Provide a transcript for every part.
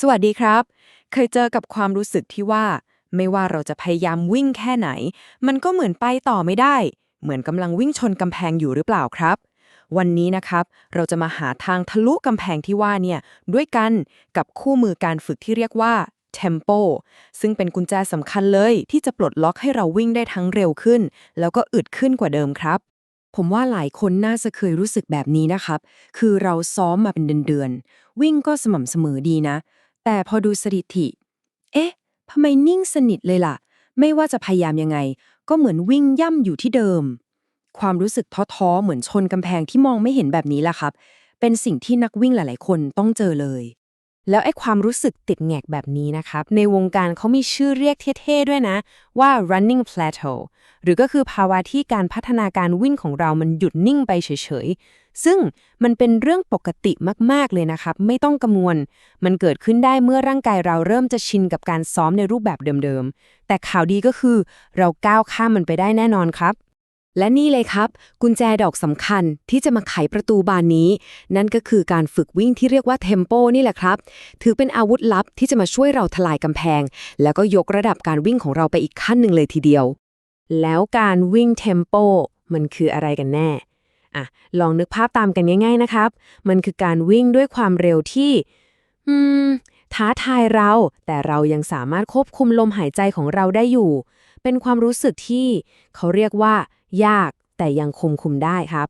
สวัสดีครับ เคยเจอกับความรู้สึกที่ว่า ไม่ว่าเราจะพยายามวิ่งแค่ไหน มันก็เหมือนไปต่อไม่ได้ เหมือนกำลังวิ่งชนกำแพงอยู่หรือเปล่าครับ วันนี้นะครับ เราจะมาหาทางทะลุกำแพงที่ว่าเนี่ยด้วยกันกับคู่มือการฝึกที่เรียกว่า Tempo ซึ่งเป็นกุญแจสำคัญเลย ที่จะปลดล็อกให้เราวิ่งได้ทั้งเร็วขึ้น แล้วก็อึดขึ้นกว่าเดิมครับผมว่าหลายคนน่าจะเคยรู้สึกแบบนี้นะครับ คือเราซ้อมมาเป็นเดือนๆ วิ่งก็สม่ำเสมอดีนะ แต่พอดูสถิติ เอ๊ะทำไมนิ่งสนิทเลยล่ะ ไม่ว่าจะพยายามยังไง ก็เหมือนวิ่งย่ำอยู่ที่เดิม ความรู้สึกท้อๆ เหมือนชนกำแพงที่มองไม่เห็นแบบนี้ล่ะครับ เป็นสิ่งที่นักวิ่งหลาย ๆ คนต้องเจอเลย แล้วไอ้ความรู้สึกติดแงกแบบนี้นะครับ ในวงการเขามีชื่อเรียกเท่ๆด้วยนะ ว่า running plateau หรือก็คือภาวะที่การพัฒนาการวิ่งของเรามันหยุดนิ่งไปเฉยๆ ซึ่งมันเป็นเรื่องปกติมากๆเลยนะครับ ไม่ต้องกังวล มันเกิดขึ้นได้เมื่อร่างกายเราเริ่มจะชินกับการซ้อมในรูปแบบเดิมๆ แต่ข่าวดีก็คือ เราก้าวข้ามมันไปได้แน่นอนครับ และนี่เลยครับ กุญแจดอกสำคัญที่จะมาไขประตูบานนี้ นั่นก็คือการฝึกวิ่งที่เรียกว่าเทมโปนี่แหละครับ ถือเป็นอาวุธลับที่จะมาช่วยเราทลายกำแพง แล้วก็ยกระดับการวิ่งของเราไปอีกขั้นหนึ่งเลยทีเดียว แล้วการวิ่งเทมโปมันคืออะไรกันแน่อะลองนึกภาพตามกันง่ายๆนะครับ มันคือการวิ่งด้วยความเร็วที่ อืม ท้าทายเรา แต่เรายังสามารถควบคุมลมหายใจของเราได้อยู่ เป็นความรู้สึกที่เขาเรียกว่า ยากแต่ยังคุมคุมได้ครับ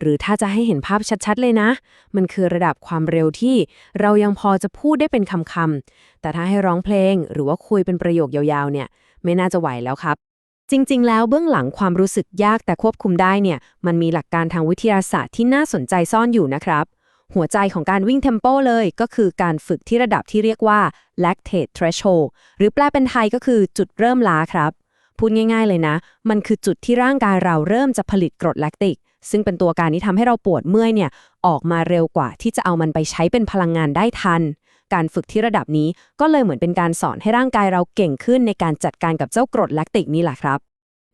หรือถ้าจะให้เห็นภาพชัดๆเลยนะ มันคือระดับความเร็วที่เรายังพอจะพูดได้เป็นคำๆแต่ถ้าให้ร้องเพลงหรือว่าคุยเป็นประโยคยาวๆ เนี่ย ไม่น่าจะไหวแล้วครับ จริง ๆ แล้วเบื้องหลังความรู้สึกยากแต่ควบคุมได้เนี่ย มันมีหลักการทางวิทยาศาสตร์ที่น่าสนใจซ่อนอยู่นะครับหัวใจของการวิ่งเทมโปเลยก็คือการฝึกที่ระดับที่เรียกว่า lactate threshold หรือแปลเป็นไทยก็คือจุดเริ่มล้าครับ พูดง่าย ๆ เลยนะ มันคือจุดที่ร่างกายเราเริ่มจะผลิตกรดแลคติก ซึ่งเป็นตัวการที่ทำให้เราปวดเมื่อยเนี่ยออกมาเร็วกว่าที่จะเอามันไปใช้เป็นพลังงานได้ทัน การฝึกที่ระดับนี้ก็เลยเหมือนเป็นการสอนให้ร่างกายเราเก่งขึ้นในการจัดการกับเจ้ากรดแลคติกนี่แหละครับ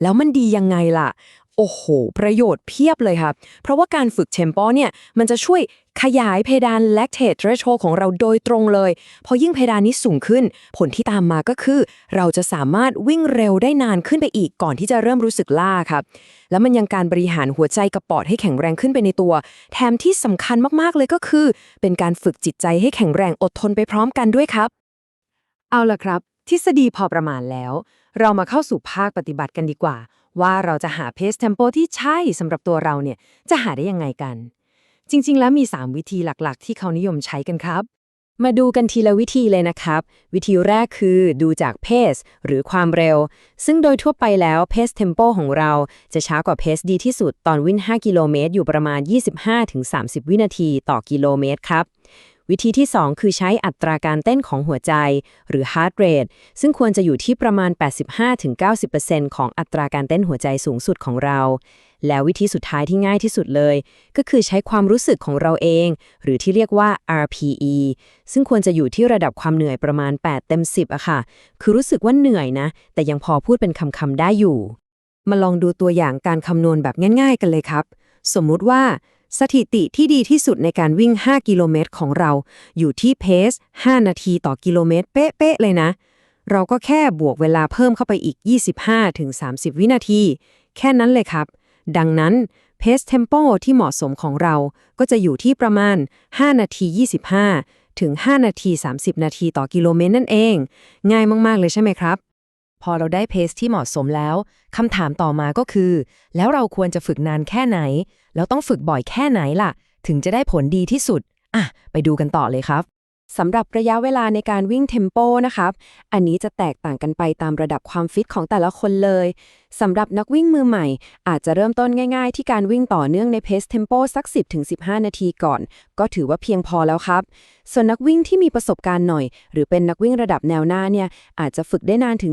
แล้วมันดียังไงล่ะ โอ้โห ประโยชน์เพียบเลยครับเพราะว่าการฝึกเทมโปเนี่ย มันจะช่วยขยายเพดาน lactate threshold ของเราโดยตรงเลย พอยิ่งเพดานนี้สูงขึ้น ผลที่ตามมาก็คือ เราจะสามารถวิ่งเร็วได้นานขึ้นไปอีกก่อนที่จะเริ่มรู้สึกล้าครับ แล้วมันยังการบริหารหัวใจกับปอดให้แข็งแรงขึ้นไปในตัว แถมที่สำคัญมากๆเลยก็คือ เป็นการฝึกจิตใจให้แข็งแรงอดทนไปพร้อมกันด้วยครับ เอาล่ะครับ ทฤษฎีพอประมาณแล้ว เรามาเข้าสู่ภาคปฏิบัติกันดีกว่า ว่าเราจะหาเพสเทมโปที่ใช่สำหรับตัวเราเนี่ยจะหาได้ยังไงกัน จริง ๆ แล้วมี 3 วิธีหลักๆ ที่เขานิยมใช้กันครับ มาดูกันทีละวิธีเลยนะครับ วิธีแรกคือดูจากเพสหรือความเร็ว ซึ่งโดยทั่วไปแล้วเพสเทมโปของเราจะช้ากว่าเพสดีที่สุดตอนวิ่ง 5 กิโลเมตรอยู่ประมาณ 25-30 วินาทีต่อกิโลเมตรครับ วิธีที่ 2 คือใช้อัตราการเต้นของหัวใจ หรือ heart rate ซึ่งควรจะอยู่ที่ประมาณ 85-90%ของอัตราการเต้นหัวใจสูงสุดของเรา แล้ววิธีสุดท้ายที่ง่ายที่สุดเลย ก็คือใช้ความรู้สึกของเราเอง หรือที่เรียกว่า RPE ซึ่งควรจะอยู่ที่ระดับความเหนื่อยประมาณ 8 เต็ม 10อะค่ะ คือรู้สึกว่าเหนื่อยนะ แต่ยังพอพูดเป็นคำๆได้อยู่ มาลองดูตัวอย่างการคำนวณแบบง่าย ๆ กันเลยครับ สมมุติว่า สถิติที่ดีที่สุดในการวิ่ง 5 กิโลเมตรของเรา อยู่ที่เพส 5 นาทีต่อกิโลเมตร เป๊ะๆเลยนะ เราก็แค่บวกเวลาเพิ่มเข้าไปอีก 25-30 วินาที แค่นั้นเลยครับ ดังนั้นเพสเทมโปที่เหมาะสมของเราก็จะอยู่ที่ประมาณ 5 นาที 25 ถึง 5 นาที 30 นาทีต่อกิโลเมตรนั่นเอง ง่ายมาก ๆ เลยใช่ไหมครับ พอเราได้เพสที่เหมาะสมแล้วคำถามต่อมาก็คือ แล้วเราควรจะฝึกนานแค่ไหน แล้วต้องฝึกบ่อยแค่ไหนล่ะ ถึงจะได้ผลดีที่สุด อะ ไปดูกันต่อเลยครับ สำหรับระยะเวลาในการวิ่งเทมโปนะครับ อันนี้จะแตกต่างกันไปตามระดับความฟิตของแต่ละคนเลย สำหรับนักวิ่งมือใหม่ อาจจะเริ่มต้นง่ายๆ ที่การวิ่งต่อเนื่องในเพสเทมโปสัก 10-15 นาทีก่อน ก็ถือว่าเพียงพอแล้วครับ ส่วนนักวิ่งที่มีประสบการณ์หน่อย หรือเป็นนักวิ่งระดับแนวหน้าเนี่ย อาจจะฝึกได้นานถึง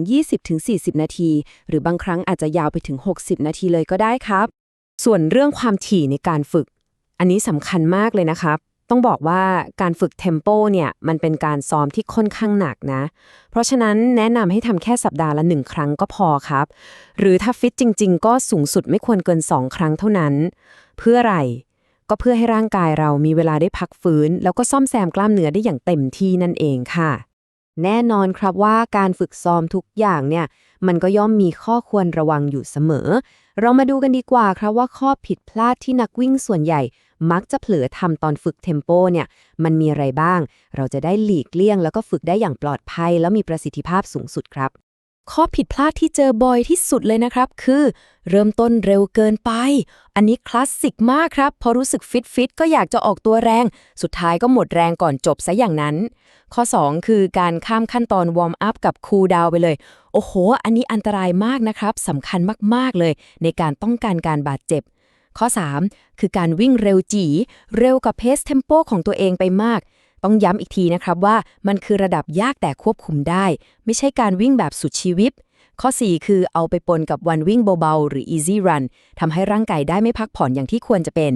20-40 นาที หรือบางครั้งอาจจะยาวไปถึง 60 นาทีเลยก็ได้ครับ ส่วนเรื่องความถี่ในการฝึก อันนี้สำคัญมากเลยนะครับ ต้องบอกว่าการฝึกเทมโปเนี่ยมันเป็นการซ้อมที่ค่อนข้างหนักนะ เพราะฉะนั้นแนะนำให้ทำแค่สัปดาห์ละหนึ่งครั้งก็พอครับ หรือถ้าฟิตจริง ๆ ก็สูงสุดไม่ควรเกิน 2 ครั้งเท่านั้น เพื่ออะไร ก็เพื่อให้ร่างกายเรามีเวลาได้พักฟื้น แล้วก็ซ่อมแซมกล้ามเนื้อได้อย่างเต็มที่นั่นเองค่ะ แน่นอนครับว่าการฝึกซ้อมทุกอย่างเนี่ยมันก็ย่อมมีข้อควรระวังอยู่เสมอ เรามาดูกันดีกว่าครับว่าข้อผิดพลาดที่นักวิ่งส่วนใหญ่ มักจะเผลอทำตอนฝึกเทมโปเนี่ย มันมีอะไรบ้าง เราจะได้หลีกเลี่ยง แล้วก็ฝึกได้อย่างปลอดภัย แล้วมีประสิทธิภาพสูงสุดครับ ข้อผิดพลาดที่เจอบ่อยที่สุดเลยนะครับ คือ เริ่มต้นเร็วเกินไป อันนี้คลาสสิกมากครับ พอรู้สึกฟิตฟิตก็อยากจะออกตัวแรง สุดท้ายก็หมดแรงก่อนจบซะอย่างนั้น ข้อ 2 คือการข้ามขั้นตอนวอร์มอัพกับคูลดาวไปเลยโอ้โห อันนี้อันตรายมากนะครับสำคัญมากๆเลย ในการป้องกันการบาดเจ็บ ข้อ 3 คือการวิ่งเร็วจีเร็วกับเพสเทมโปของตัวเองไปมาก ต้องย้ำอีกทีนะครับว่ามันคือระดับยากแต่ควบคุมได้ ไม่ใช่การวิ่งแบบสุดชีวิต ข้อ 4 คือเอาไปปนกับวันวิ่งเบาๆ หรือ easy run ทำให้ร่างกายได้ไม่พักผ่อนอย่างที่ควรจะเป็น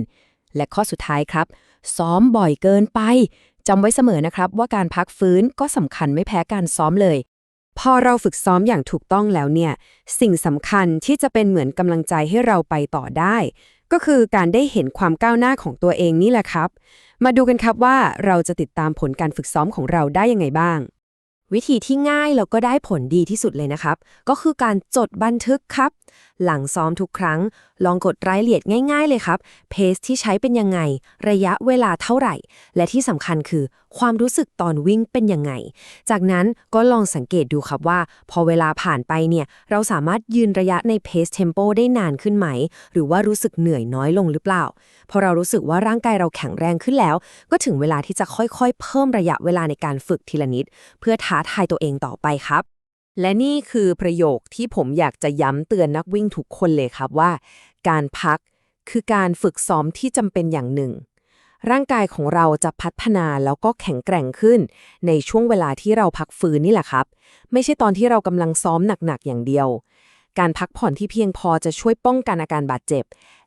และข้อสุดท้ายครับ ซ้อมบ่อยเกินไปจำไว้เสมอนะครับว่าการพักฟื้นก็สำคัญไม่แพ้การซ้อมเลย พอเราฝึกซ้อมอย่างถูกต้องแล้วเนี่ย สิ่งสำคัญที่จะเป็นเหมือนกำลังใจให้เราไปต่อได้ ก็คือการได้เห็นความก้าวหน้าของตัวเองนี่แหละครับ มาดูกันครับว่าเราจะติดตามผลการฝึกซ้อมของเราได้ยังไงบ้าง วิธีที่ง่ายแล้วก็ได้ผลดีที่สุดเลยนะครับ ก็คือการจดบันทึกครับหลังซ้อมทุกครั้ง ลองกดรายละเอียดง่ายๆเลยครับ เพสที่ใช้เป็นยังไง ระยะเวลาเท่าไหร่ และที่สำคัญคือ ความรู้สึกตอนวิ่งเป็นยังไง จากนั้นก็ลองสังเกตดูครับว่า พอเวลาผ่านไปเนี่ยเราสามารถยืนระยะในเพสเทมโปได้นานขึ้นไหม หรือว่ารู้สึกเหนื่อยน้อยลงหรือเปล่า พอเรารู้สึกว่าร่างกายเราแข็งแรงขึ้นแล้ว ก็ถึงเวลาที่จะค่อยๆ เพิ่มระยะเวลาในการฝึกทีละนิด เพื่อท้าทายตัวเองต่อไปครับ และนี่คือประโยคที่ผมอยากจะย้ำเตือนนักวิ่งทุกคนเลยครับว่า การพักคือการฝึกซ้อมที่จำเป็นอย่างหนึ่ง ร่างกายของเราจะพัฒนาแล้วก็แข็งแกร่งขึ้น ในช่วงเวลาที่เราพักฟื้นนี่แหละครับ ไม่ใช่ตอนที่เรากำลังซ้อมหนักๆอย่างเดียว การพักผ่อนที่เพียงพอจะช่วยป้องกันอาการบาดเจ็บ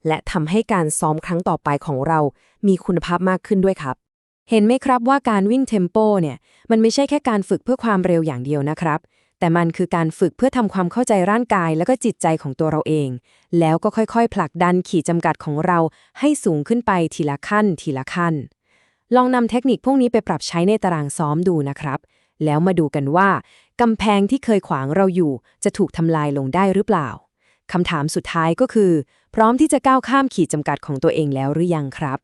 และทำให้การซ้อมครั้งต่อไปของเรา มีคุณภาพมากขึ้นด้วยครับเห็นไหมครับว่าการวิ่งเทมโปเนี่ยมันไม่ใช่แค่การฝึกเพื่อความเร็วอย่างเดียวนะครับ แต่มันคือการฝึกเพื่อทำความเข้าใจร่างกายแล้วก็จิตใจของตัวเราเอง แล้วก็ค่อยๆ ผลักดันขีดจำกัดของเราให้สูงขึ้นไปทีละขั้น ทีละขั้น ลองนำเทคนิคพวกนี้ไปปรับใช้ในตารางซ้อมดูนะครับ แล้วมาดูกันว่ากำแพงที่เคยขวางเราอยู่ จะถูกทำลายลงได้หรือเปล่าคำถามสุดท้ายก็คือ พร้อมที่จะก้าวข้ามขีดจำกัดของตัวเองแล้วหรือยังครับ